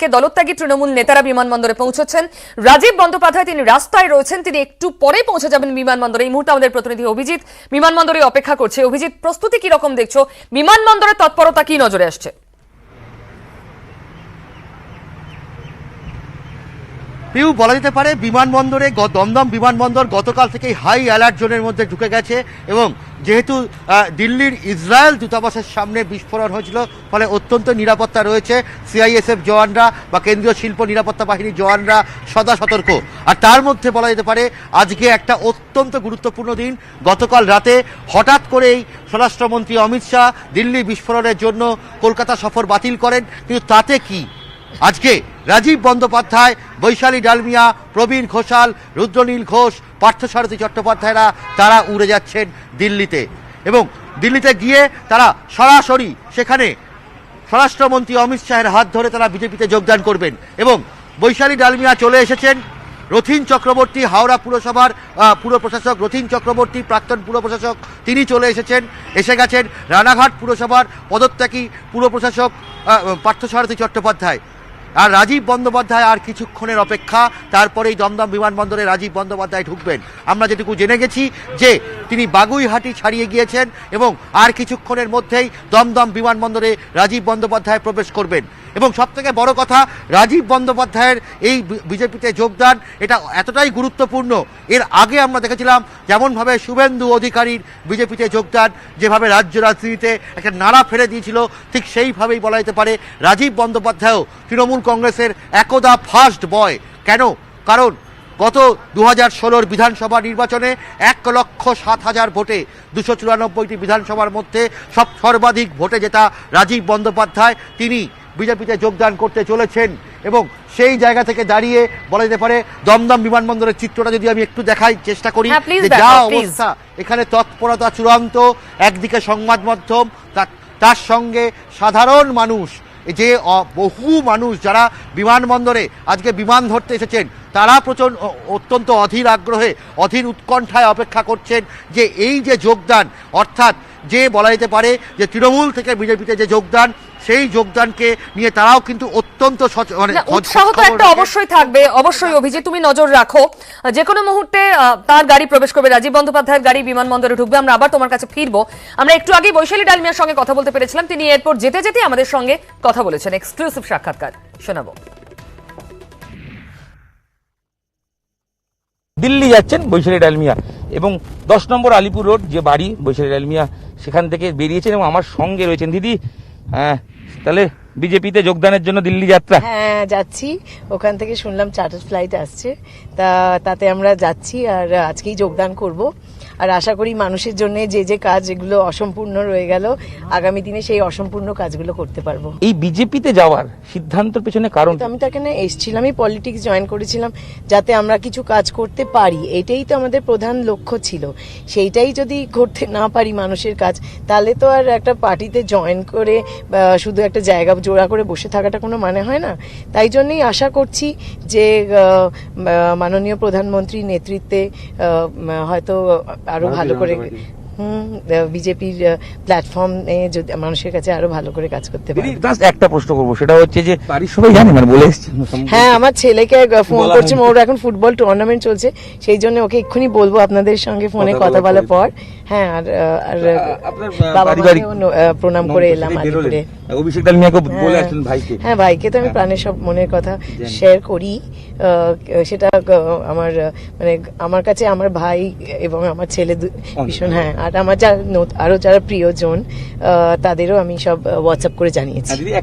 কে দলত্যাগী তৃণমূল নেতারা বিমানবন্দরে পৌঁছচ্ছেন। রাজীব বন্দ্যোপাধ্যায় তিনি রাস্তায় রয়েছেন, তিনি একটু পরে পৌঁছে যাবেন বিমানবন্দরে। এই মুহূর্তে আমাদের প্রতিনিধি অভিজিৎ বিমানবন্দরে অপেক্ষা করছে। অভিজিৎ, প্রস্তুতি কি রকম দেখছ? বিমানবন্দরের তৎপরতা কি নজরে আসছে? পিউ বলা যেতে পারে, বিমানবন্দরে দমদম বিমানবন্দর গতকাল থেকেই হাই অ্যালার্ট জোনের মধ্যে ঢুকে গেছে এবং যেহেতু দিল্লির ইসরায়েল দূতাবাসের সামনে বিস্ফোরণ হয়েছিল, ফলে অত্যন্ত নিরাপত্তা রয়েছে সিআইএসএফ জওয়ানরা বা কেন্দ্রীয় শিল্প নিরাপত্তা বাহিনীর জওয়ানরা সদা সতর্ক। আর তার মধ্যে বলা যেতে পারে, আজকে একটা অত্যন্ত গুরুত্বপূর্ণ দিন। গতকাল রাতে হঠাৎ করেই স্বরাষ্ট্রমন্ত্রী অমিত শাহ দিল্লি বিস্ফোরণের জন্য কলকাতা সফর বাতিল করেন, কিন্তু তাতে কি? আজকে রাজীব বন্দ্যোপাধ্যায়, বৈশালী ডালমিয়া, প্রবীণ ঘোষাল, রুদ্রনীল ঘোষ, পার্থসারথী চট্টোপাধ্যায়রা তারা উড়ে যাচ্ছেন দিল্লিতে। এবং দিল্লিতে গিয়ে তারা সরাসরি সেখানে স্বরাষ্ট্রমন্ত্রী অমিত শাহের হাত ধরে তারা বিজেপিতে যোগদান করবেন। এবং বৈশালী ডালমিয়া চলে এসেছেন রথিন চক্রবর্তী, হাওড়া পুরসভার পুর প্রশাসক রথিন চক্রবর্তী, প্রাক্তন পুর প্রশাসক, তিনি চলে এসেছেন। এসে গেছেন রানাঘাট পুরসভার পদত্যাগী পুর প্রশাসক পার্থসারথী চট্টোপাধ্যায়। আর রাজীব বন্দ্যোপাধ্যায় আর কিছুক্ষণের অপেক্ষা, তারপরেই দমদম বিমানবন্দরে রাজীব বন্দ্যোপাধ্যায় ঢুকবেন। আমরা যেটুকু জেনে গেছি যে তিনি বাগুইহাটি ছাড়িয়ে গিয়েছেন এবং আর কিছুক্ষণের মধ্যেই দমদম বিমানবন্দরে রাজীব বন্দ্যোপাধ্যায় প্রবেশ করবেন। এবং সবথেকে বড় কথা, রাজীব বন্দ্যোপাধ্যায়ের এই বিজেপিতে যোগদান, এটা এতটাই গুরুত্বপূর্ণ। এর আগে আমরা দেখেছিলাম যেমনভাবে শুভেন্দু অধিকারীর বিজেপিতে যোগদান, যেভাবে রাজ্য রাজনীতিতে একটা নাড়া ফেলে দিয়েছিল, ঠিক সেইভাবেই বলা যেতে পারে, রাজীব বন্দ্যোপাধ্যায়ও তৃণমূল কংগ্রেসের একদা ফার্স্ট বয় কেন? কারণ গত দু হাজার ষোলোর বিধানসভা নির্বাচনে এক লক্ষ সাত হাজার ভোটে, দুশো চুরানব্বইটি বিধানসভার মধ্যে সব সর্বাধিক ভোটে জেতা রাজীব বন্দ্যোপাধ্যায়, তিনি বিজেপিতে যোগদান করতে চলেছেন এবং সেই জায়গা থেকে দাঁড়িয়ে বলা যেতে পারে দমদম বিমানবন্দরের চিত্রটা যদি আমি একটু দেখাই চেষ্টা করি হ্যাঁ, যা অবস্থা এখানে তৎপরতা চূড়ান্ত একদিকে সংবাদ মাধ্যম তার সঙ্গে সাধারণ মানুষ যে বহু মানুষ যারা বিমানবন্দরে আজকে বিমান ধরতে এসেছেন তারা প্রচণ্ড অত্যন্ত অধীর আগ্রহে অধীর উৎকণ্ঠায় অপেক্ষা করছেন যে এই যে যোগদান অর্থাৎ যে বলা যেতে পারে যে তৃণমূল থেকে বিজেপিতে যে যোগদান সেই যোগদানকে নিয়ে তারাও কিন্তু অত্যন্ত সচ- মানে উৎসাহ তো একটা অবশ্যই থাকবে। অবশ্যই অভিজিৎ তুমি নজর রাখো। যে কোনো মুহূর্তে আহ, তার গাড়ি প্রবেশ করবে। রাজীব বন্দ্যোপাধ্যায়ের গাড়ি বিমানবন্দরে ঢুকবে। আমরা আবার তোমার কাছে ফিরবো। আমরা একটু আগে বৈশালী ডালমিয়ার সঙ্গে কথা বলতে পেরেছিলাম। তিনি এরপর যেতে যেতে আমাদের সঙ্গে কথা বলেছেন। এক্সক্লুসিভ সাক্ষাৎকার। শোনাবো। দিল্লি যাচ্ছেন বৈশালী ডালমিয়া এবং দশ নম্বর আলিপুর রোড যে বাড়ি বৈশালী ডালমিয়া সেখান থেকে বেরিয়েছেন এবং আমার সঙ্গে রয়েছেন। দিদি হ্যাঁ তাহলে বিজেপিতে যোগদানের জন্য দিল্লি যাত্রা। হ্যাঁ যাচ্ছি। ওখান থেকে শুনলাম চার্টার ফ্লাইট আসছে। তা, তাতে আমরা যাচ্ছি আর আজকেই যোগদান করব। আর আশা করি মানুষের জন্য যে যে কাজ এগুলো অসম্পূর্ণ রয়ে গেল আগামী দিনে সেই অসম্পূর্ণ কাজগুলো করতে পারব। এই বিজেপিতে যাওয়ার সিদ্ধান্তের পেছনে কারণ আমি তো এখানে এসেছিলাম এসেছিলামই পলিটিক্স জয়েন করেছিলাম যাতে আমরা কিছু কাজ করতে পারি। এটাই তো আমাদের প্রধান লক্ষ্য ছিল। সেইটাই যদি করতে না পারি মানুষের কাজ তাহলে তো আর একটা পার্টিতে জয়েন করে বা শুধু একটা জায়গা জোড়া করে বসে থাকাটা কোনো মানে হয় না। তাই জন্যই আশা করছি যে মাননীয় প্রধানমন্ত্রীর নেতৃত্বে হয়তো আরও ভালো করে হুম বিজেপির প্ল্যাটফর্মে যদি মানুষের কাছে আরও ভালো করে কাজ করতে পারি জাস্ট একটা প্রশ্ন করব সেটা হচ্ছে যে বাড়ির সবাই জানে মানে বলে হ্যাঁ আমার ছেলেকে ফোন করছে। ওর এখন ফুটবল টুর্নামেন্ট চলছে সেই জন্য ওকে এক্ষুনি বলব আপনাদের সঙ্গে ফোনে কথা বলার পর। হ্যাঁ আর আর বাবা ন- আহ, প্রণাম করে এলাম আলিপুরে। অভিষেক বলে হ্যাঁ। আসলেন ভাইকে। হ্যাঁ ভাইকে তো আমি প্রাণের সব মনের কথা শেয়ার করি। সেটা আমার মানে আমার কাছে আমার ভাই এবং আমার ছেলে ভীষণ হ্যাঁ আর আমার যা যারা প্রিয়জন তাদেরও আমি সব হোয়াটসঅ্যাপ করে জানিয়েছি। হ্যাঁ,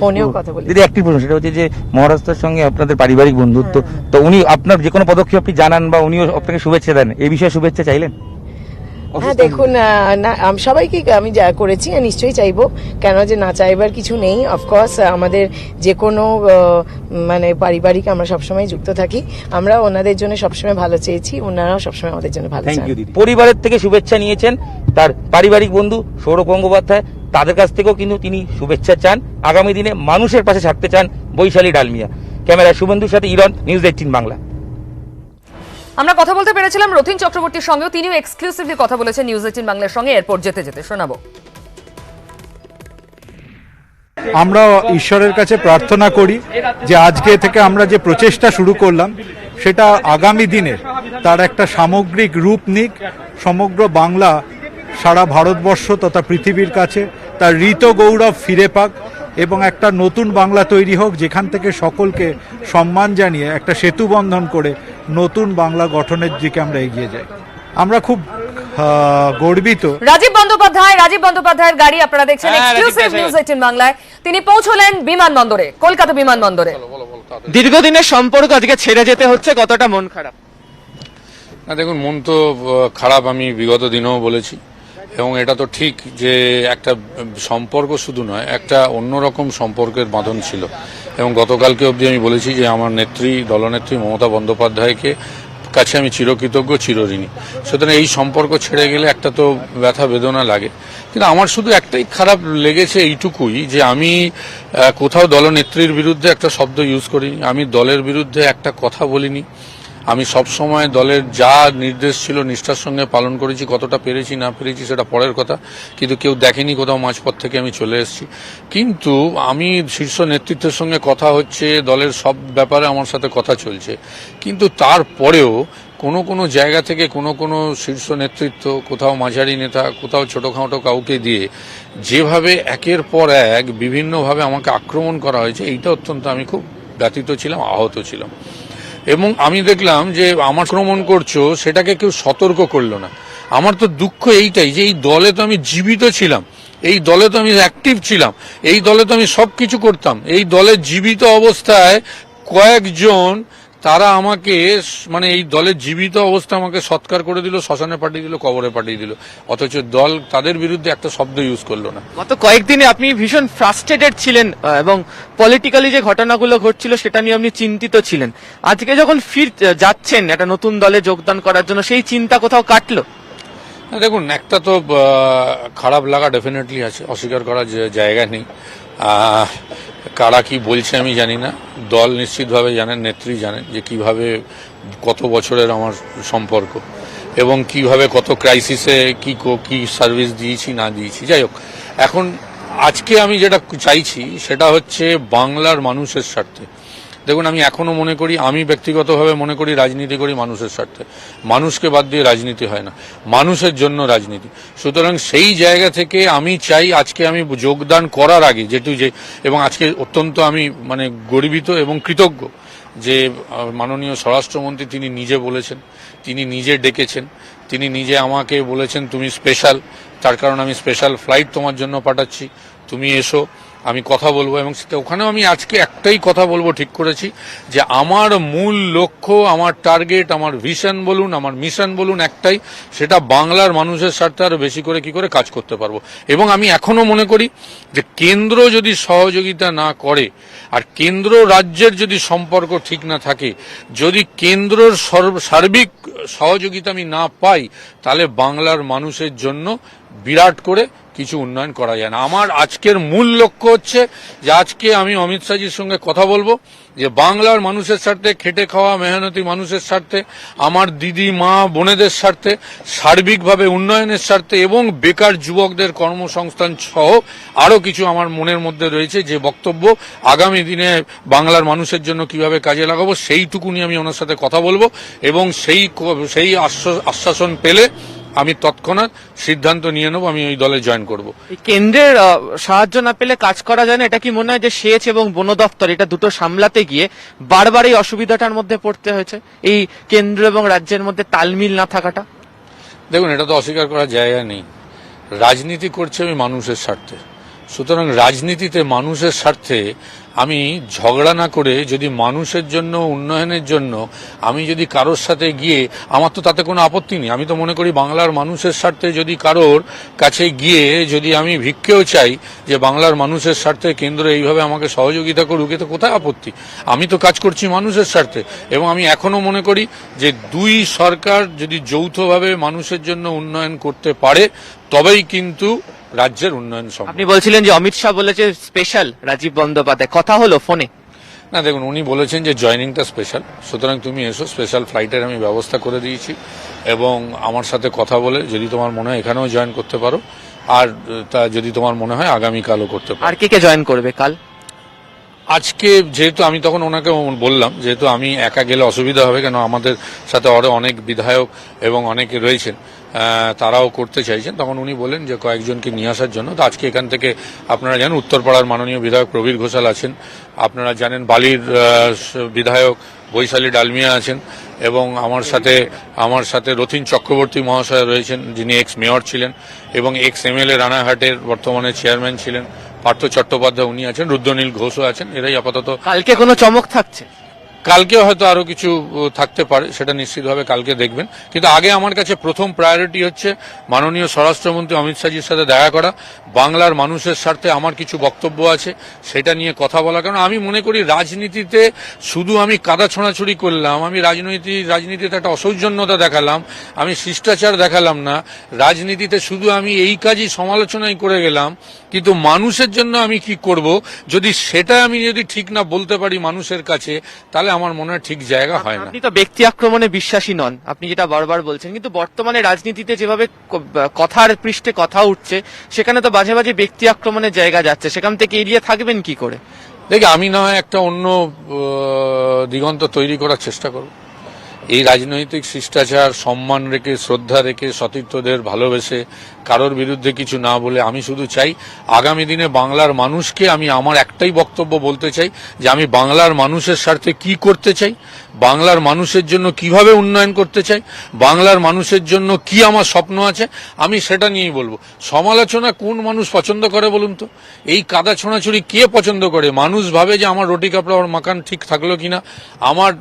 ফোনেও কথা বলি। দিদি একটি প্রশ্ন সেটা হচ্ছে যে মহারাষ্ট্রের সঙ্গে আপনাদের পারিবারিক বন্ধুত্ব তো উনি আপনার যে কোনো পদক্ষেপ আপনি জানান বা উনিও আপনাকে শুভেচ্ছা দেন এই বিষয়ে শুভেচ্ছা চাইলেন? হ্যাঁ দেখুন না সবাইকে আমি যা করেছি নিশ্চয়ই চাইব। কেন যে না চাইবার কিছু নেই। অফকোর্স আমাদের যে কোনো মানে পারিবারিক আমরা সবসময় যুক্ত থাকি। আমরা ওনাদের জন্য সবসময় ভালো চেয়েছি ওনারাও সবসময় আমাদের জন্য ভালো চান। পরিবারের থেকে শুভেচ্ছা নিয়েছেন তার পারিবারিক বন্ধু সৌরভ গঙ্গোপাধ্যায়। তাদের কাছ থেকেও কিন্তু তিনি শুভেচ্ছা চান। আগামী দিনে মানুষের পাশে থাকতে চান বৈশালী ডালমিয়া। ক্যামেরা শুভেন্দুর সাথে ইরন নিউজ এইটিন বাংলা। আমরা কথা বলতে পেরেছিলাম রথিন চক্রবর্তীর সঙ্গেও। তিনিও এক্সক্লুসিভলি কথা বলেছেন নিউজ এইটিন বাংলার সঙ্গে। এরপর যেতে যেতে শোনাবো। আমরা ঈশ্বরের কাছে প্রার্থনা করি যে আজকে থেকে আমরা যে প্রচেষ্টা শুরু করলাম, সেটা আগামী দিনে তার একটা সামগ্রিক রূপ নিক। সমগ্র বাংলা, সারা ভারতবর্ষ তথা পৃথিবীর কাছে তার ঋত গৌরব ফিরে পাক। এবং একটা নতুন বাংলা তৈরি হোক যেখান থেকে সকলকে সম্মান জানিয়ে একটা সেতু বন্ধন করে নতুন বাংলা গঠনের দিকে আমরা এগিয়ে যাই। আমরা খুব আহ, গর্বিত। রাজীব বন্দ্যোপাধ্যায় রাজীব বন্দ্যোপাধ্যায়ের গাড়ি আপনারা দেখছেন এক্সক্লুসিভ নিউজ এইটিন বাংলায়। তিনি পৌঁছলেন বিমানবন্দরে কলকাতা বিমানবন্দরে। দীর্ঘদিনের সম্পর্ক আজকে ছেড়ে যেতে হচ্ছে কতটা মন খারাপ? না দেখুন মন তো খারাপ আমি বিগত দিনেও বলেছি। এবং এটা তো ঠিক যে একটা সম্পর্ক শুধু নয়, একটা অন্যরকম সম্পর্কের বাঁধন ছিল। এবং গতকালকে অবধি আমি বলেছি যে আমার নেত্রী, দলনেত্রী মমতা বন্দ্যোপাধ্যায়কে কাছে আমি চিরকৃতজ্ঞ, চিরঋণী। সুতরাং এই সম্পর্ক ছেড়ে গেলে একটা তো ব্যথা, বেদনা লাগে। কিন্তু আমার শুধু একটাই খারাপ লেগেছে এইটুকুই যে আমি কোথাও দলনেত্রীর বিরুদ্ধে একটা শব্দ ইউজ করিনি, আমি দলের বিরুদ্ধে একটা কথা বলিনি। আমি সব সময় দলের যা নির্দেশ ছিল নিষ্ঠার সঙ্গে পালন করেছি, কতটা পেরেছি, না পেরেছি সেটা পরের কথা, কিন্তু কেউ দেখেনি কোথাও মাঝপথ থেকে আমি চলে এসেছি। কিন্তু আমি শীর্ষ নেতৃত্বের সঙ্গে কথা হচ্ছে, দলের সব ব্যাপারে আমার সাথে কথা চলছে। কিন্তু তারপরেও কোনো কোনো জায়গা থেকে কোনো কোনো শীর্ষ নেতৃত্ব, কোথাও মাঝারি নেতা, কোথাও ছোটোখাটো কাউকে দিয়ে যেভাবে একের পর এক বিভিন্নভাবে আমাকে আক্রমণ করা হয়েছে, এইটা অত্যন্ত আমি খুব ব্যথিত ছিলাম, আহত ছিলাম। এবং আমি দেখলাম যে আমার আক্রমণ করছ, সেটাকে কেউ সতর্ক করল না। আমার তো দুঃখ এইটাই যে এই দলে তো আমি জীবিত ছিলাম, এই দলে তো আমি অ্যাক্টিভ ছিলাম, এই দলে তো আমি সব কিছু করতাম, এই দলে জীবিত অবস্থায় কয়েকজন তারা আমাকে মানে এই দলের জীবিত অবস্থা আমাকে সৎকার করে দিল শ্মশানে পাঠিয়ে দিল কবরে পাঠিয়ে দিল। অথচ দল তাদের বিরুদ্ধে একটা শব্দ ইউজ করল না। গত কয়েকদিনে আপনি ভীষণ ফ্রাস্ট্রেটেড ছিলেন এবং পলিটিক্যালি যে ঘটনাগুলো ঘটছিল সেটা নিয়ে আপনি চিন্তিত ছিলেন। আজকে যখন ফির যাচ্ছেন একটা নতুন দলে যোগদান করার জন্য সেই চিন্তা কোথাও কাটলো? দেখুন একটা তো খারাপ লাগা ডেফিনেটলি আছে অস্বীকার করার জায়গা নেই। কারা কি বলছে আমি জানি না। দল নিশ্চিতভাবে জানেন, নেত্রী জানেন যে কীভাবে কত বছরের আমার সম্পর্ক এবং কীভাবে কত ক্রাইসিসে কি কো- কি সার্ভিস দিয়েছি, না দিয়েছি। যাই হোক, এখন আজকে আমি যেটা চাইছি সেটা হচ্ছে বাংলার মানুষের স্বার্থে। দেখুন, আমি এখনও মনে করি, আমি ব্যক্তিগতভাবে মনে করি রাজনীতি করি মানুষের স্বার্থে। মানুষকে বাদ দিয়ে রাজনীতি হয় না। মানুষের জন্য রাজনীতি। সুতরাং সেই জায়গা থেকে আমি চাই আজকে আমি যোগদান করার আগে যেটু যে এবং আজকে অত্যন্ত আমি মানে গর্বিত এবং কৃতজ্ঞ যে মাননীয় স্বরাষ্ট্রমন্ত্রী তিনি নিজে বলেছেন, তিনি নিজে ডেকেছেন, তিনি নিজে আমাকে বলেছেন, তুমি স্পেশাল তার কারণ আমি স্পেশাল ফ্লাইট তোমার জন্য পাঠাচ্ছি। তুমি এসো আমি কথা বলব এবং ওখানেও আমি আজকে একটাই কথা বলব ঠিক করেছি যে আমার মূল লক্ষ্য, আমার টার্গেট আমার ভিশন বলুন, আমার মিশন বলুন একটাই, সেটা বাংলার মানুষের স্বার্থে আরও বেশি করে কি করে কাজ করতে পারব। এবং আমি এখনও মনে করি যে কেন্দ্র যদি সহযোগিতা না করে আর কেন্দ্র রাজ্যের যদি সম্পর্ক ঠিক না থাকে, যদি কেন্দ্রর সর্ব- সার্বিক সহযোগিতা আমি না পাই, তাহলে বাংলার মানুষের জন্য বিরাট করে কিছু উন্নয়ন করা যায় না। আমার আজকের মূল লক্ষ্য হচ্ছে যে আজকে আমি অমিত শাহজির সঙ্গে কথা বলব যে বাংলার মানুষের স্বার্থে, খেটে খাওয়া মেহনতি মানুষের স্বার্থে, আমার দিদি, মা, বোনেদের স্বার্থে, সার্বিকভাবে উন্নয়নের স্বার্থে এবং বেকার যুবকদের কর্মসংস্থান সহ আরও কিছু আমার মনের মধ্যে রয়েছে যে বক্তব্য আগামী দিনে বাংলার মানুষের জন্য কীভাবে কাজে লাগাবো সেইটুকুনি আমি ওনার সাথে কথা বলব এবং সেই সেই আশ্বাস- আশ্বাসন পেলে আমি তৎক্ষণাৎ সিদ্ধান্ত নিয়ে নেব আমি ওই দলে জয়েন করব। কেন্দ্রের সাহায্য না পেলে কাজ করা যায় না এটা কি মনে হয় যে সেচ এবং বন দপ্তর এটা দুটো সামলাতে গিয়ে বারবার এই অসুবিধাটার মধ্যে পড়তে হয়েছে? এই কেন্দ্র এবং রাজ্যের মধ্যে তালমিল না থাকাটা? দেখুন এটা তো অস্বীকার করার জায়গা নেই। রাজনীতি করছে আমি মানুষের স্বার্থে। সুতরাং রাজনীতিতে মানুষের স্বার্থে আমি ঝগড়া না করে যদি মানুষের জন্য, উন্নয়নের জন্য আমি যদি কারোর সাথে গিয়ে, আমার তো তাতে কোনো আপত্তি নেই। আমি তো মনে করি বাংলার মানুষের স্বার্থে যদি কারোর কাছে গিয়ে যদি আমি ভিক্ষেও চাই যে বাংলার মানুষের স্বার্থে কেন্দ্র এইভাবে আমাকে সহযোগিতা করুক, এতে কোথায় আপত্তি? আমি তো কাজ করছি মানুষের স্বার্থে এবং আমি এখনও মনে করি যে দুই সরকার যদি যৌথভাবে মানুষের জন্য উন্নয়ন করতে পারে, তবেই কিন্তু রাজ্যের উন্নয়ন সম্ভব। আপনি বলছিলেন যে অমিত শাহ বলেছে স্পেশাল রাজীব বন্দ্যোপাধ্যায়। কথা হলো ফোনে না দেখুন উনি বলেছেন যে জয়নিংটা স্পেশাল সুতরাং তুমি এসো স্পেশাল ফ্লাইটের আমি ব্যবস্থা করে দিয়েছি। এবং আমার সাথে কথা বলে যদি তোমার মনে হয় এখানেও জয়েন করতে পারো। আর তা যদি তোমার মনে হয় আগামীকালও করতে পারো। আর কে কে জয়েন করবে কাল? আজকে যেহেতু আমি তখন ওনাকে বললাম, যেহেতু আমি একা গেলে অসুবিধা হবে কেন, আমাদের সাথে আরও অনেক বিধায়ক এবং অনেকে রয়েছেন তারাও করতে চাইছেন। তখন উনি বলেন যে কয়েকজনকে নিয়ে আসার জন্য, তো আজকে এখান থেকে আপনারা জানেন উত্তরপাড়ার মাননীয় বিধায়ক প্রবীর ঘোষাল আছেন, আপনারা জানেন বালির বিধায়ক বৈশালী ডালমিয়া আছেন এবং আমার সাথে আমার সাথে রথিন চক্রবর্তী মহাশয় রয়েছেন, যিনি এক্স মেয়র ছিলেন এবং এক্স এমএলএ রানাঘাটের বর্তমানে চেয়ারম্যান ছিলেন। পার্থ চট্টোপাধ্যায় উনি আছেন রুদ্রনীল ঘোষও আছেন এরাই আপাতত কালকে কোনো চমক থাকছে? কালকে হয়তো আরও কিছু থাকতে পারে সেটা নিশ্চিতভাবে কালকে দেখবেন। কিন্তু আগে আমার কাছে প্রথম প্রায়োরিটি হচ্ছে মাননীয় স্বরাষ্ট্রমন্ত্রী অমিত শাহজির সাথে দেখা করা বাংলার মানুষের স্বার্থে আমার কিছু বক্তব্য আছে সেটা নিয়ে কথা বলা। কারণ আমি মনে করি রাজনীতিতে শুধু আমি কাদা ছোঁড়াছুড়ি করলাম আমি রাজনীতি রাজনীতিতে একটা অসৌজন্যতা দেখালাম আমি শিষ্টাচার দেখালাম না রাজনীতিতে শুধু আমি এই কাজই সমালোচনাই করে গেলাম কিন্তু মানুষের জন্য আমি কি করব? যদি সেটা আমি যদি ঠিক না বলতে পারি মানুষের কাছে তাহলে আমার মনে হয় ঠিক জায়গা হয় না। আপনি তো ব্যক্তি আক্রমণে বিশ্বাসী নন আপনি যেটা বারবার বলছেন। কিন্তু বর্তমানে রাজনীতিতে যেভাবে কথার পৃষ্ঠে কথা উঠছে সেখানে তো বাজে বাজে ব্যক্তি আক্রমণের জায়গা যাচ্ছে। সেখান থেকে এড়িয়ে থাকবেন কি করে? দেখি আমি না হয় একটা অন্য দিগন্ত তৈরি করার চেষ্টা করব। এই রাজনৈতিক শিষ্টাচার সম্মান রেখে শ্রদ্ধা রেখে সতীর্থদের ভালোবেসে কারোর বিরুদ্ধে কিছু না বলে আমি শুধু চাই, আগামী দিনে বাংলার মানুষকে আমি আমার একটাই বক্তব্য বলতে চাই যে আমি বাংলার মানুষের স্বার্থে কি করতে চাই, বাংলার মানুষের জন্য কীভাবে উন্নয়ন করতে চাই, বাংলার মানুষের জন্য কি আমার স্বপ্ন আছে, আমি সেটা নিয়েই বলব। সমালোচনা কোন মানুষ পছন্দ করে বলুন তো? এই কাদা ছোঁড়াছুড়ি কে পছন্দ করে? মানুষ ভাবে যে আমার রুটি কাপড়, আমার মাকান ঠিক থাকল কিনা, আমার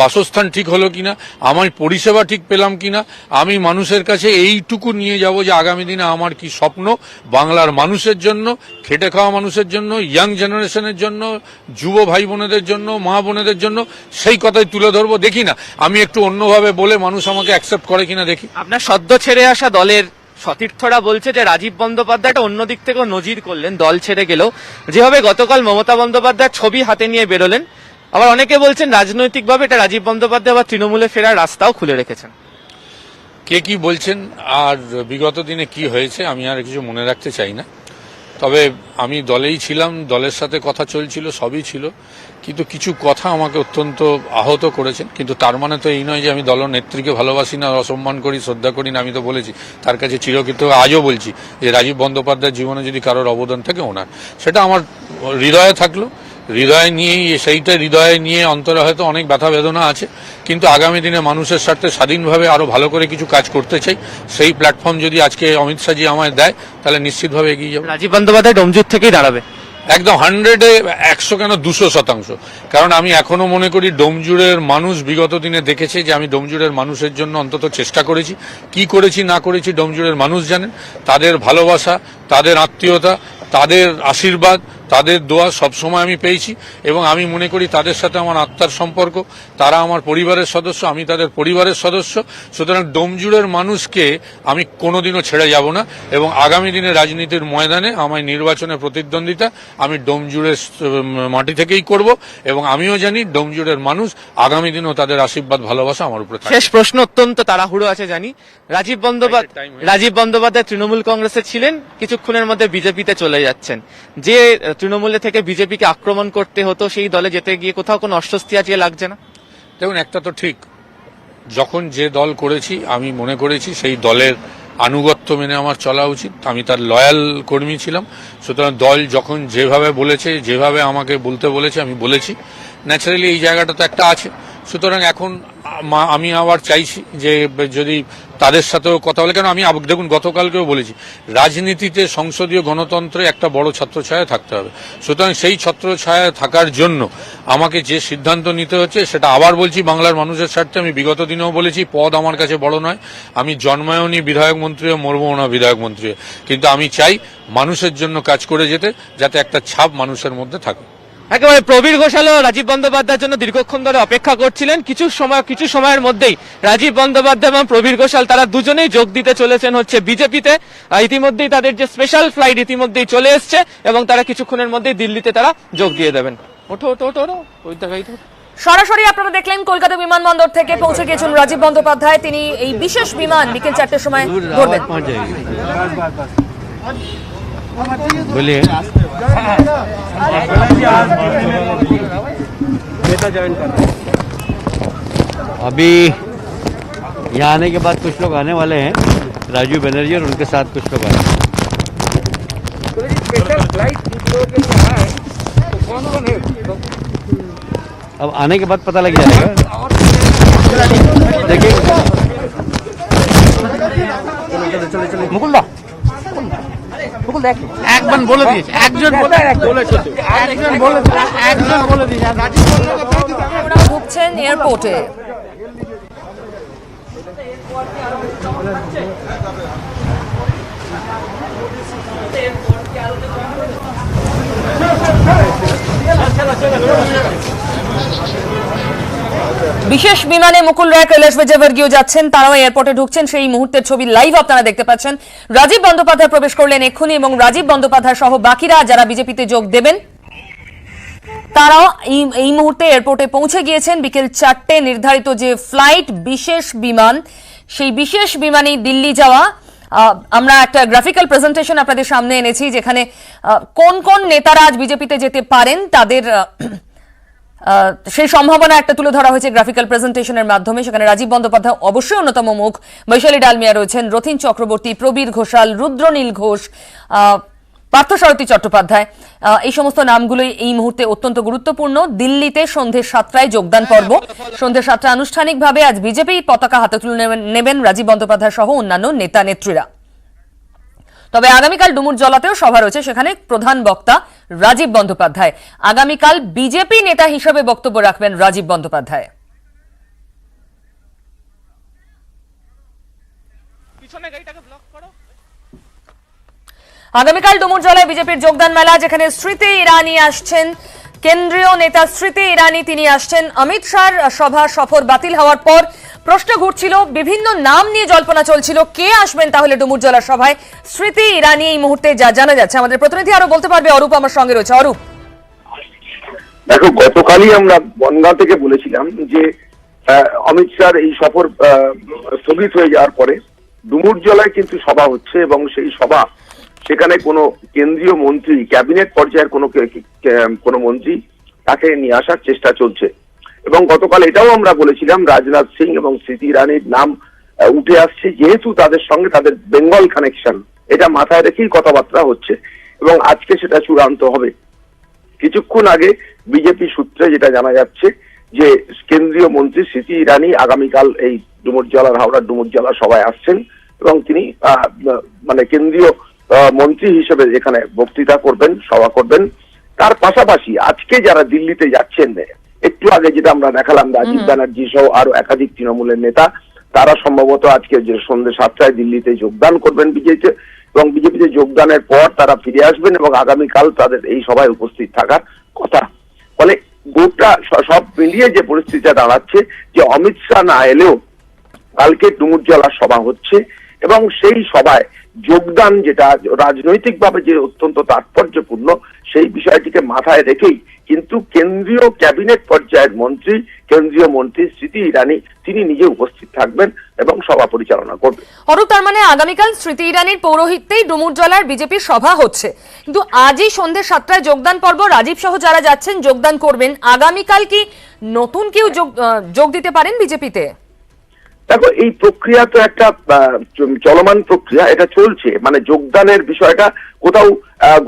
বাসস্থান ঠিক হলো কিনা, আমার পরিষেবা ঠিক পেলাম কিনা, আমি মানুষের কাছে এইটুকু নিয়ে যাব যে আগামী দিনে আমার কি স্বপ্ন। বাংলার মানুষের জন্য, খেটে খাওয়া মানুষের জন্য ইয়াং জেনারেশনের জন্য, যুব ভাই বোনেদের জন্য, মা বোনেদের জন্য, সেই কথাই তুলে ধরবো। দেখি না, আমি একটু অন্যভাবে বলে মানুষ আমাকে অ্যাকসেপ্ট করে কিনা দেখি। আপনার সদ্য ছেড়ে আসা দলের সতীর্থরা বলছে যে রাজীব বন্দ্যোপাধ্যায় একটা অন্য দিক থেকেও নজির করলেন, দল ছেড়ে গেলেও। যেভাবে গতকাল মমতা বন্দ্যোপাধ্যায় ছবি হাতে নিয়ে বেরোলেন, আবার অনেকে বলছেন রাজনৈতিকভাবে এটা রাজীব বন্দ্যোপাধ্যায় আবার তৃণমূলে ফেরার রাস্তাও খুলে রেখেছেন। কে কি বলছেন আর বিগত দিনে কি হয়েছে, আমি আর কিছু মনে রাখতে চাই না। তবে আমি দলেই ছিলাম, দলের সাথে কথা চলছিল, সবই ছিল। কিন্তু কিছু কথা আমাকে অত্যন্ত আহত করেছেন। কিন্তু তার মানে তো এই নয় যে আমি দল নেত্রীকে ভালোবাসি না, অসম্মান করি, শ্রদ্ধা করি না, আমি তো বলেছি। তার কাছে চিরকৃত আজও বলছি যে রাজীব বন্দ্যোপাধ্যায়ের জীবনে যদি কারোর অবদান থাকে ওনার। সেটা আমার হৃদয়ে থাকল। হৃদয় নিয়েই সেইটা হৃদয়ে নিয়ে অন্তরে হয়তো অনেক ব্যথা বেদনা আছে কিন্তু আগামী দিনে মানুষের স্বার্থে স্বাধীনভাবে আরও ভালো করে কিছু কাজ করতে চাই। সেই প্ল্যাটফর্ম যদি আজকে অমিত শাহজি আমায় দেয় তাহলে নিশ্চিতভাবে এগিয়ে যাবে। রাজীব বন্দ্যোপাধ্যায় ডোমজুর থেকেই দাঁড়াবে। একদম হান্ড্রেডে একশো কেন দুশো শতাংশ। কারণ আমি এখনও মনে করি ডোমজুড়ের মানুষ বিগত দিনে দেখেছে যে আমি ডোমজুড়ের মানুষের জন্য অন্তত চেষ্টা করেছি। কি করেছি না করেছি ডোমজুড়ের মানুষ জানেন। তাদের ভালোবাসা তাদের আত্মীয়তা তাদের আশীর্বাদ তাদের দোয়া সবসময় আমি পেয়েছি এবং আমি মনে করি তাদের সাথে আমার আত্মার সম্পর্ক তারা আমার পরিবারের সদস্য আমি তাদের পরিবারের সদস্য। সুতরাং ডোমজুড়ের মানুষকে আমি কোনোদিনও ছেড়ে যাব না এবং আগামী দিনে রাজনীতির ময়দানে আমায় নির্বাচনে প্রতিদ্বন্দ্বিতা আমি ডোমজুড়ের মাটি থেকেই করব এবং আমিও জানি ডোমজুড়ের মানুষ আগামী দিনেও তাদের আশীর্বাদ ভালোবাসা আমার উপরে শেষ প্রশ্ন অত্যন্ত তাড়াহুড়ো আছে জানি। রাজীব বন্দ্যোপাধ্যায় রাজীব বন্দ্যোপাধ্যায় তৃণমূল কংগ্রেসে ছিলেন কিছুক্ষণের মধ্যে বিজেপিতে চলে যাচ্ছেন। যে তৃণমূলে থেকে বিজেপিকে আক্রমণ করতে হতো, সেই দলে যেতে গিয়ে কোথাও কোনো অস্বস্তি আজকে লাগছে না? দেখুন, একটা তো ঠিক। যখন যে দল করেছি, আমি মনে করেছি সেই দলের আনুগত্য মেনে আমার চলা উচিত। আমি তার লয়াল কর্মী ছিলাম। সুতরাং দল যখন যেভাবে বলেছে, যেভাবে আমাকে বলতে বলেছে, আমি বলেছি। ন্যাচারালি এই জায়গাটা তো একটা আছে। সুতরাং এখন আমা- আবার চাইছি যে যদি তাদের সাথেও কথা বলে, কেন আমি দেখুন, গতকালকেও বলেছি, রাজনীতিতে সংসদীয় গণতন্ত্রে একটা বড় ছত্রছায়া থাকতে হবে। সুতরাং সেই ছত্রছায়া থাকার জন্য আমাকে যে সিদ্ধান্ত নিতে হচ্ছে, সেটা আবার বলছি, বাংলার মানুষের স্বার্থে আমি বিগত দিনেও বলেছি, পদ আমার কাছে বড় নয়, আমি জন্মায়নী বিধায়ক মন্ত্রী, মরবো না বিধায়ক মন্ত্রী। কিন্তু আমি চাই মানুষের জন্য কাজ করে যেতে, যাতে একটা ছাপ মানুষের মধ্যে থাকে একেবারে প্রবীর ঘোষালও রাজীব বন্দ্যোপাধ্যায়ের জন্য দীর্ঘক্ষণ ধরে অপেক্ষা করছিলেন কিছু সময় কিছু সময়ের মধ্যেই রাজীব বন্দ্যোপাধ্যায় এবং প্রবীর ঘোষাল তারা দুজনেই যোগ দিতে চলেছেন হচ্ছে বিজেপিতে ইতিমধ্যেই তাদের যে স্পেশাল ফ্লাইট ইতিমধ্যেই চলে এসছে এবং তারা কিছুক্ষণের মধ্যেই দিল্লিতে তারা যোগ দিয়ে দেবেন ওঠো ওঠো ওঠো ওঠো ওই দেখাই তো সরাসরি আপনারা দেখলেন কলকাতা বিমানবন্দর থেকে পৌঁছে গিয়েছেন রাজীব বন্দ্যোপাধ্যায় তিনি এই বিশেষ বিমান বিকেল চারটের সময় ধরবেন बोलिए। अभी यहाँ आने के बाद कुछ लोग आने वाले हैं। राजू बनर्जी और उनके साथ कुछ लोग आए अब आने के बाद पता लग जाएगा। देखिए। একবার বলে দিয়েছে একজন বলে বলেছে তো। একজন বলে একজন বলে দিয়েছে ঢুকছেন এয়ারপোর্টে। বিশেষ বিমানে মুকুল রায়, কৈলাস বিজয়বর্গীয় যাচ্ছেন, তারাও এয়ারপোর্টে ঢুকছেন। সেই মুহূর্তের ছবি লাইভ আপনারা দেখতে পাচ্ছেন। রাজীব বন্দ্যোপাধ্যায় প্রবেশ করলেন এক্ষুনি এবং রাজীব বন্দ্যোপাধ্যায় সহ বাকিরা যারা বিজেপিতে যোগ দেবেন, তারাও এই মুহূর্তে এয়ারপোর্টে পৌঁছে গিয়েছেন। বিকেল চারটে নির্ধারিত যে ফ্লাইট বিশেষ বিমান, সেই বিশেষ বিমানে দিল্লি যাওয়া আমরা একটা গ্রাফিক্যাল প্রেজেন্টেশন আপনাদের সামনে এনেছি, যেখানে কোন কোন নেতারা আজ বিজেপিতে যেতে পারেন, তাদের সেই সম্ভাবনা একটা তুলে ধরা হয়েছে গ্রাফিক্যাল প্রেজেন্টেশনের মাধ্যমে। সেখানে রাজীব বন্দ্যোপাধ্যায় অবশ্যই অন্যতম মুখ। বৈশালী ডালমিয়া রয়েছেন, রথিন চক্রবর্তী, প্রবীর ঘোষাল, রুদ্রনীল ঘোষ পার্থসারথী চট্টোপাধ্যায়। এই সমস্ত নামগুলোই এই মুহূর্তে অত্যন্ত গুরুত্বপূর্ণ। দিল্লিতে সন্ধে সাতটায় যোগদান পর্ব। সন্ধে সাতটা আনুষ্ঠানিকভাবে আজ বিজেপি পতাকা হাতে তুলে নেবেন রাজীব বন্দ্যোপাধ্যায় সহ অন্যান্য নেতা নেত্রীরা তবে আগামীকাল ডুমুর জলাতেও সভা রয়েছে সেখানে প্রধান বক্তা রাজীব বন্দ্যোপাধ্যায়। আগামীকাল বিজেপি নেতা হিসেবে বক্তব্য রাখবেন রাজীব বন্দ্যোপাধ্যায়। পিছনে গাড়িটাকে ব্লক করো। আগামীকাল ডুমুরজলায় বিজেপির যোগদান মেলা যেখানে স্মৃতি ইরানি আসছেন। কেন্দ্রীয় নেতা স্মৃতি ইরানি তিনি আসছেন। অমিত শাহর সভা সফর বাতিল হওয়ার পর প্রশ্ন ঘুরছিল, বিভিন্ন নাম নিয়ে জল্পনা চলছিল। কে আসবেন তাহলে ডুমুরজলার সভায়? স্মৃতি ইরানি এই মুহূর্তে যা জানা যাচ্ছে। আমাদের প্রতিনিধি আরও বলতে পারবে, অরূপ আমার সঙ্গে রয়েছে। অরূপ। দেখো, গতকালই আমরা বনগাঁ থেকে বলেছিলাম যে অমিত শাহর এই সফর স্থগিত হয়ে যাওয়ার পরে ডুমুর জলায় কিন্তু সভা হচ্ছে এবং সেই সভা, সেখানে কোনো কেন্দ্রীয় মন্ত্রী, ক্যাবিনেট পর্যায়ের কোনো কোনো মন্ত্রী তাকে নিয়ে আসার চেষ্টা চলছে। এবং গতকাল এটাও আমরা বলেছিলাম, রাজনাথ সিং এবং স্মৃতি ইরানির নাম উঠে আসছে যেহেতু তাদের সঙ্গে তাদের বেঙ্গল কানেকশন এটা মাথায় রেখেই কথাবার্তা হচ্ছে এবং আজকে সেটা চূড়ান্ত হবে। কিছুক্ষণ আগে বিজেপি সূত্রে যেটা জানা যাচ্ছে যে কেন্দ্রীয় মন্ত্রী স্মৃতি ইরানি আগামীকাল এই ডুমুরজলার, হাওড়ার ডুমুরজলা সবাই আসছেন এবং তিনি মানে কেন্দ্রীয় মন্ত্রী হিসেবে এখানে বক্তৃতা করবেন, সভা করবেন, তার পাশাপাশি আজকে যারা দিল্লিতে যাচ্ছেন একটু আগে যেটা আমরা দেখালাম রাজীব ব্যানার্জি সহ আরও একাধিক তৃণমূলের নেতা তারা সম্ভবত আজকে যে সন্ধ্যে সাতটায় দিল্লিতে যোগদান করবেন বিজেপিতে এবং বিজেপিতে যোগদানের পর তারা ফিরে আসবেন এবং আগামীকাল তাদের এই সভায় উপস্থিত থাকার কথা। ফলে গোটা সব মিলিয়ে যে পরিস্থিতিটা দাঁড়াচ্ছে যে অমিত শাহ না এলেও কালকে ডুমুরজলা সভা হচ্ছে এবং সেই সভায় যোগদান যেটা রাজনৈতিকভাবে যে অত্যন্ত তাৎপর্যপূর্ণ, সেই বিষয়টিকে মাথায় রেখেই কিন্তু কেন্দ্রীয় ক্যাবিনেট পর্যায়ের মন্ত্রী, কেন্দ্রীয় মন্ত্রী স্মৃতি ইরানি তিনি নিজে উপস্থিত থাকবেন এবং সভা পরিচালনা করবেন। অরূপ, তার মানে আগামীকাল স্মৃতি ইরানির পৌরোহিত্যেই ডুমুরজলার বিজেপির সভা হচ্ছে। কিন্তু আজই সন্ধ্যে সাতটায় যোগদান পর্ব, রাজীব সহ যারা যাচ্ছেন যোগদান করবেন। আগামীকাল কি নতুন কেউ যোগ দিতে পারেন বিজেপিতে? দেখো, এই প্রক্রিয়া তো একটা চলমান প্রক্রিয়া, এটা চলছে। মানে যোগদানের বিষয়টা কোথাও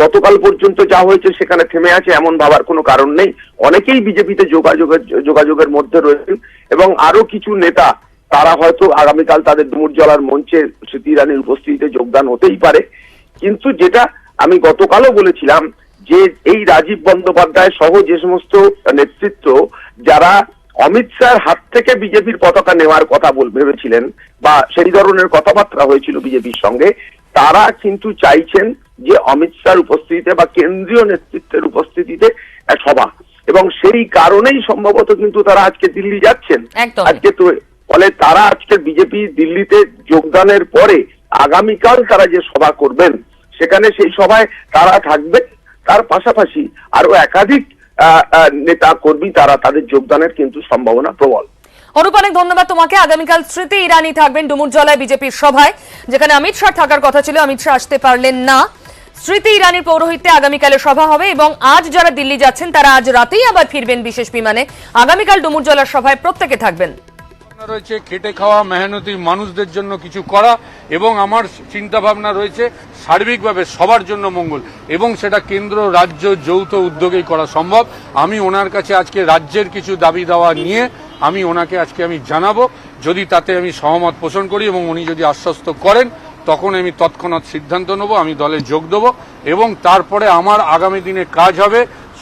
গতকাল পর্যন্ত যা হয়েছে সেখানে থেমে আছে, এমন ভাবার কোনো কারণ নেই। অনেকেই বিজেপিতে যোগাযোগের যোগাযোগের মধ্যে রয়েছেন, এবং আরও কিছু নেতা, তারা হয়তো আগামীকাল তাদের ডুমুর জলার মঞ্চে স্মৃতি ইরানির উপস্থিতিতে যোগদান হতেই পারে। কিন্তু যেটা আমি গতকালও বলেছিলাম, যে এই রাজীব বন্দ্যোপাধ্যায় সহ যে সমস্ত নেতৃত্ব, যারা অমিত শাহর হাত থেকে বিজেপির পতাকা নেওয়ার কথা বল ভেবেছিলেন বা সেই ধরনের কথাবার্তা হয়েছিল বিজেপির সঙ্গে। তারা কিন্তু চাইছেন যে অমিত শাহর উপস্থিতিতে বা কেন্দ্রীয় নেতৃত্বের উপস্থিতিতে সভা। এবং সেই কারণেই সম্ভবত কিন্তু তারা আজকে দিল্লি যাচ্ছেন। আজকে তো ফলে তারা আজকে বিজেপি দিল্লিতে যোগদানের পরে আগামীকাল তারা যে সভা করবেন সেখানে সেই সভায় তারা থাকবে তার পাশাপাশি আরও একাধিক নেতা কর্মী তারা তাদের যোগদানের কিন্তু সম্ভাবনা প্রবল। অনুপ অনেক ধন্যবাদ তোমাকে। আগামীকাল স্মৃতি ইরানি থাকবেন ডুমুরজলায় বিজেপির সভায়, যেখানে অমিত শাহ থাকার কথা ছিল, অমিত শাহ আসতে পারলেন না। স্মৃতি ইরানির পৌরোহিত্যে আগামীকালে সভা হবে এবং আজ যারা দিল্লি যাচ্ছেন, তারা আজ রাতেই আবার ফিরবেন বিশেষ বিমানে। আগামীকাল ডুমুরজলার সভায় প্রত্যেকে থাকবেন। রয়েছে, খেটে খাওয়া, মেহনতি মানুষদের জন্য কিছু করা এবং আমার চিন্তা ভাবনা রয়েছে সার্বিকভাবে সবার জন্য মঙ্গল এবং সেটা কেন্দ্র, রাজ্য, যৌথ উদ্যোগেই করা সম্ভব। আমি ওনার কাছে আজকে রাজ্যের কিছু দাবি দাওয়া নিয়ে আমি ওনাকে আজকে আমি জানাব। যদি তাতে আমি সহমত পোষণ করি এবং উনি যদি আশ্বস্ত করেন, তখন আমি তৎক্ষণাৎ সিদ্ধান্ত নেব, আমি দলে যোগ দেবো এবং তারপরে আমার আগামী দিনে কাজ হবে।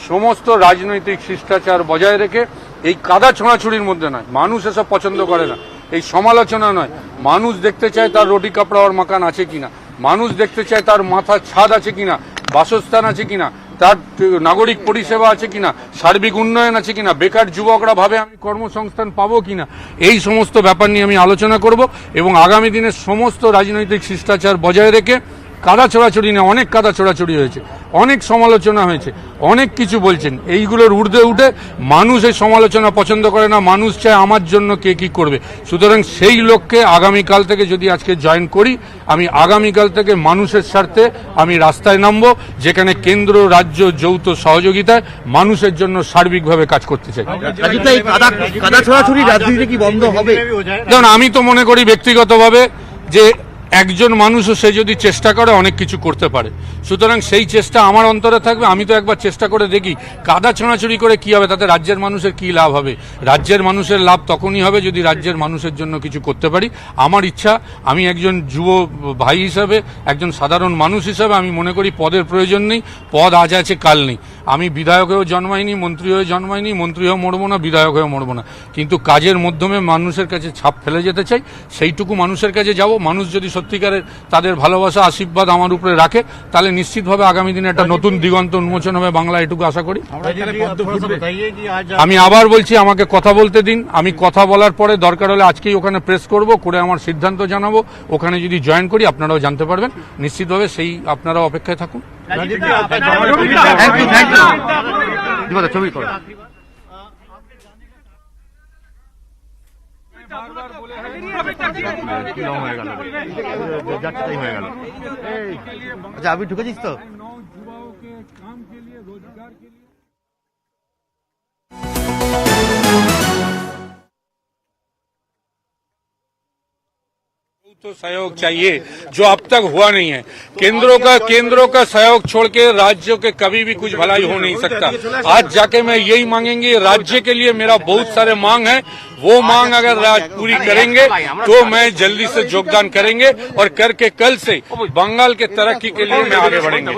সমস্ত রাজনৈতিক শিষ্টাচার বজায় রেখে এই কাদা ছোঁড়াছুড়ির মধ্যে নয়। মানুষ এসব পছন্দ করে না। এই সমালোচনা নয়। মানুষ দেখতে চায় তার রুটি কাপড়া আর মাকান আছে কিনা। মানুষ দেখতে চায় তার মাথার ছাদ আছে কিনা, বাসস্থান আছে কিনা, তার নাগরিক পরিষেবা আছে কিনা, সার্বিক উন্নয়ন আছে কিনা, বেকার যুবকরা ভাবে আমি কর্মসংস্থান পাবো কিনা। এই সমস্ত ব্যাপার নিয়ে আমি আলোচনা করব এবং আগামী দিনের সমস্ত রাজনৈতিক শিষ্টাচার বজায় রেখে কাদা ছোড়াছড়ি না অনেক কাদা ছোড়াছড়ি হয়েছে অনেক সমালোচনা হয়েছে অনেক কিছু বলছেন। এইগুলোর ঊর্ধ্বে উঠে মানুষ এই সমালোচনা পছন্দ করে না মানুষ চায় আমার জন্য কে কি করবে। সুতরাং সেই লক্ষ্যে আগামীকাল থেকে যদি আজকে জয়েন করি আমি আগামীকাল থেকে মানুষের স্বার্থে আমি রাস্তায় নামবো যেখানে কেন্দ্র রাজ্য যৌথ সহযোগিতায় মানুষের জন্য সার্বিকভাবে কাজ করতে চাই। যেমন আমি তো মনে করি ব্যক্তিগতভাবে যে একজন মানুষও সে যদি চেষ্টা করে, অনেক কিছু করতে পারে। সুতরাং সেই চেষ্টা আমার অন্তরে থাকবে, আমি তো একবার চেষ্টা করে দেখি, কাদা ছোঁড়াছুড়ি করে কি হবে, তাতে রাজ্যের মানুষের কি লাভ হবে? রাজ্যের মানুষের লাভ তখনই হবে যদি রাজ্যের মানুষের জন্য কিছু করতে পারি। আমার ইচ্ছা, আমি একজন যুব ভাই হিসাবে, একজন সাধারণ মানুষ হিসাবে আমি মনে করি পদের প্রয়োজন নেই, পদ আজ আছে, কাল নেই। আমি বিধায়ক হয়েও জন্মাইনি মন্ত্রী হয়ে জন্মাইনি মন্ত্রী হয়েও মরবো না বিধায়ক হয়েও মরবো না। কিন্তু কাজের মাধ্যমে মানুষের কাছে ছাপ ফেলে যেতে চাই সেইটুকু মানুষের কাছে যাব। মানুষ যদি সত্যিকারের তাদের ভালোবাসা আশীর্বাদ আমার উপরে রাখে তাহলে নিশ্চিতভাবে আগামী দিনে একটা নতুন দিগন্ত উন্মোচন হবে বাংলা এটুকু আশা করি। আমি আবার বলছি আমাকে কথা বলতে দিন। আমি কথা বলার পরে দরকার হলে আজকেই ওখানে প্রেস করব করে আমার সিদ্ধান্ত জানাব। ওখানে যদি জয়েন করি আপনারাও জানতে পারবেন। নিশ্চিতভাবে সেই আপনারাও অপেক্ষায় থাকুন। Thank you thank you. ছবি করো। আচ্ছা আমি ঢুকেছিস তো? तो सहयोग चाहिए, जो अब तक हुआ नहीं है। केंद्रों का केंद्रों का सहयोग छोड़ के राज्यों के कभी भी कुछ भलाई हो नहीं सकता। आज जाके मैं यही मांगेंगे, राज्य के लिए मेरा बहुत सारे मांग है। वो मांग अगर राज पूरी करेंगे तो मैं जल्दी से योगदान करेंगे और करके कल से बंगाल के तरक्की के लिए मैं आगे बढ़ेंगे।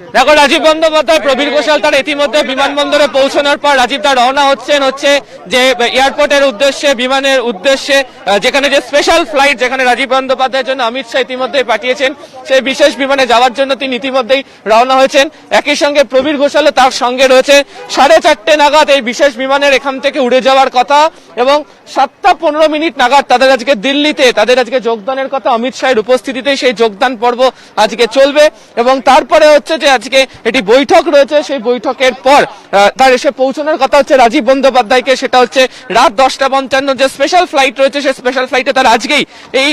দেখো, রাজীব বন্দ্যোপাধ্যায়, প্রবীর ঘোষাল তার ইতিমধ্যে বিমানবন্দরে পৌঁছানোর পর রাজীব তার রওনা হচ্ছেন হচ্ছে যে এয়ারপোর্টের উদ্দেশ্যে, বিমানের উদ্দেশ্যে যেখানে যে স্পেশাল ফ্লাইট যেখানে রাজীব বন্দ্যোপাধ্যায়ের জন্য অমিত শাহ ইতিমধ্যে পাঠিয়েছেন, সেই বিশেষ বিমানে যাওয়ার জন্য তিনি ইতিমধ্যেই রওনা হয়েছেন। একই সঙ্গে প্রবীর ঘোষালও তার সঙ্গে রয়েছে। সাড়ে চারটে নাগাদ এই বিশেষ বিমানের এখান থেকে উড়ে যাওয়ার কথা এবং সাতটা পনেরো মিনিট নাগাদ তাদের আজকে দিল্লিতে, তাদের আজকে যোগদানের কথা অমিত শাহের উপস্থিতিতে সেই যোগদান পর্ব আজকে চলবে এবং তারপরে হচ্ছে যে আজকে এটি বৈঠক রয়েছে। সেই বৈঠকের পর তার এসে পৌঁছানোর কথা হচ্ছে রাজীব বন্দ্যোপাধ্যায়কে। সেটা হচ্ছে রাত দশটা পঞ্চান্ন। যে স্পেশাল ফ্লাইট রয়েছে, সেই স্পেশাল ফ্লাইটে তার আজকেই এই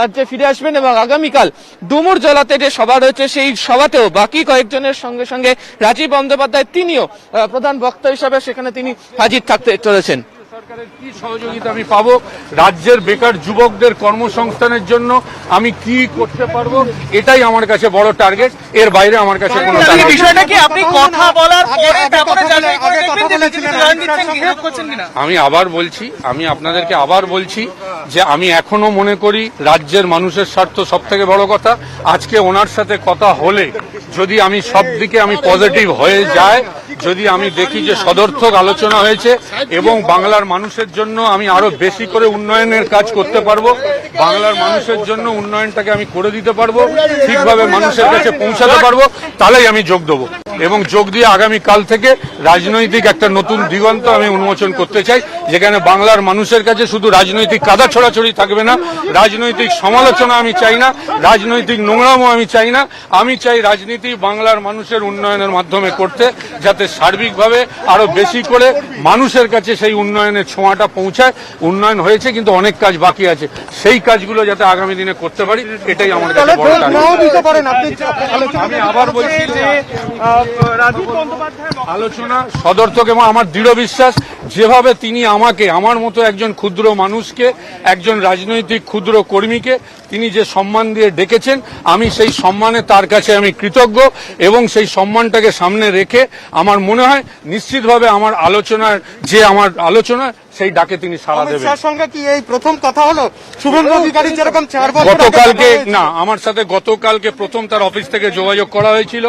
রাজ্যে ফিরে আসবেন এবং আগামীকাল ডুমুর জলাতে যে সভা রয়েছে, সেই সভাতেও বাকি কয়েকজনের সঙ্গে সঙ্গে রাজীব বন্দ্যোপাধ্যায়, তিনিও প্রধান বক্তা হিসাবে সেখানে তিনি হাজির থাকতে চলেছেন। সরকারের কি সহযোগিতা আমি পাবো? রাজ্যের বেকার যুবকদের কর্মসংস্থানের জন্য আমি কি করতে পারব? এটাই আমার কাছে বড় টার্গেট এর বাইরে আমার কাছে কোনো বিষয়টা কি আপনি কথা বলার পরে তারপরে আমি আবার বলছি আমি আপনাদেরকে আবার বলছি যে আমি এখনও মনে করি রাজ্যের মানুষের স্বার্থ সব থেকে বড় কথা। আজকে ওনার সাথে কথা হলে যদি আমি সব দিকে আমি পজিটিভ হয়ে যায় যদি আমি দেখি যে সদর্থক আলোচনা হয়েছে এবং বাংলার মানুষের জন্য আমি আরও বেশি করে উন্নয়নের কাজ করতে পারব। বাংলার মানুষের জন্য উন্নয়নটাকে আমি করে দিতে পারব। ঠিকভাবে মানুষের কাছে পৌঁছাতে পারব। তাহলেই আমি যোগ দেবো। এবং যোগ দিয়ে আগামী কাল থেকে রাজনৈতিক একটা নতুন দিগন্ত আমি উন্মোচন করতে চাই যেখানে বাংলার মানুষের কাছে শুধু রাজনৈতিক কাদা ছড়াছড়ি থাকবে না রাজনৈতিক সমালোচনা আমি চাই না রাজনৈতিক নোংরামও আমি চাই না আমি চাই রাজনীতি বাংলার মানুষের উন্নয়নের মাধ্যমে করতে যাতে সার্বিকভাবে আরও বেশি করে মানুষের কাছে সেই উন্নয়নের ছোঁয়াটা পৌঁছায়। উন্নয়ন হয়েছে কিন্তু অনেক কাজ বাকি আছে। সেই কাজগুলো যাতে আগামী দিনে করতে পারি এটাই আমার কাছে বড় আমি আবার বলছি যে আলোচনা সদর্থক এবং আমার দৃঢ় বিশ্বাস যেভাবে তিনি আমাকে আমার মতো একজন ক্ষুদ্র মানুষকে একজন রাজনৈতিক ক্ষুদ্র কর্মীকে তিনি যে সম্মান দিয়ে ডেকেছেন আমি সেই সম্মানে তার কাছে আমি কৃতজ্ঞ এবং সেই সম্মানটাকে সামনে রেখে আমার মনে হয় নিশ্চিতভাবে আমার আলোচনার যে আমার আলোচনা সেই ডাকে তিনি সাড়া দেবেন। সঙ্গে কি এই প্রথম কথা হলো? শুভেন্দু অধিকারী যেরকম চার বছর গতকালকে না আমার সাথে গতকালকে প্রথম তার অফিস থেকে যোগাযোগ করা হয়েছিল।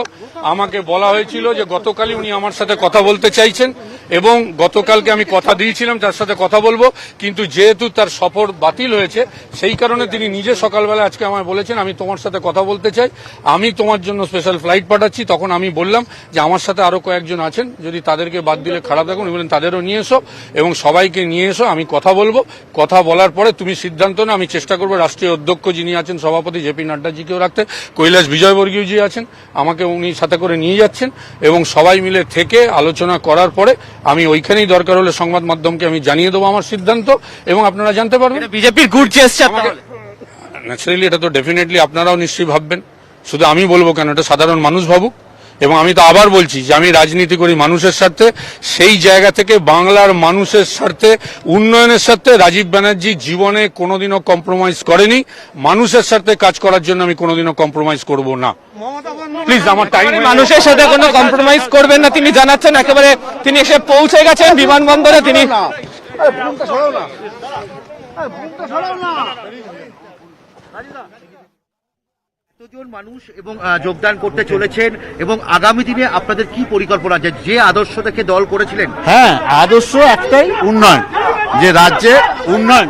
আমাকে বলা হয়েছিল যে গতকালই উনি আমার সাথে কথা বলতে চাইছেন। এবং গতকালকে আমি কথা দিয়েছিলাম, তার সাথে কথা বলব, কিন্তু যেহেতু তার সফর বাতিল হয়েছে, সেই কারণে তিনি নিজে সকালবেলা আজকে আমায় বলেছেন, আমি তোমার সাথে কথা বলতে চাই। আমি তোমার জন্য স্পেশাল ফ্লাইট পাঠাচ্ছি, তখন আমি বললাম যে আমার সাথে আরও কয়েকজন আছেন, যদি তাদেরকে বাদ দিলে খারাপ দেখুন উনি বললেন তাদেরও নিয়ে এসো, এবং সবাইকে নিয়ে এসো, আমি কথা বলব। কথা বলার পরে তুমি সিদ্ধান্ত না আমি চেষ্টা করব, রাষ্ট্রীয় অধ্যক্ষ যিনি আছেন, সভাপতি জেপি নাড্ডাজিকেও রাখতে, কৈলাস বিজয়বর্গীয়জি আছেন, আমাকে উনি সাথে করে নিয়ে যাচ্ছেন, এবং সবাই মিলে থেকে আলোচনা করার পরে আমি ওইখানেই দরকার হলে সংবাদ মাধ্যমকে আমি জানিয়ে দেবো আমার সিদ্ধান্ত এবং আপনারা জানতে পারবেন। বিজেপির গুড চেষ্টা ন্যাচারালি এটা তো ডেফিনেটলি আপনারাও নিশ্চয়ই ভাববেন। শুধু আমি বলব কেন এটা সাধারণ মানুষ ভাবুক। এবং আমি তো আবার বলছি যে আমি রাজনীতি করি মানুষের স্বার্থে সেই জায়গা থেকে বাংলার মানুষের স্বার্থে উন্নয়নের স্বার্থে রাজীব ব্যানার্জি জীবনে কোনোদিনও কম্প্রোমাইজ করেনি। মানুষের স্বার্থে কাজ করার জন্য আমি কোনোদিনও কম্প্রোমাইজ করব না। প্লিজ আমার টাইম মানুষের সাথে কোনো কম্প্রোমাইজ করবেন না তিনি জানাচ্ছেন একেবারে তিনি এসে পৌঁছে গেছেন বিমানবন্দরে তিনি এতজন মানুষ এবং যোগদান করতে চলেছেন এবং আগামী দিনে আপনাদের কি পরিকল্পনা আছে? যে আদর্শ থেকে দল করেছিলেন? হ্যাঁ আদর্শ একটাই উন্নয়ন, যে রাজ্যে উন্নয়ন।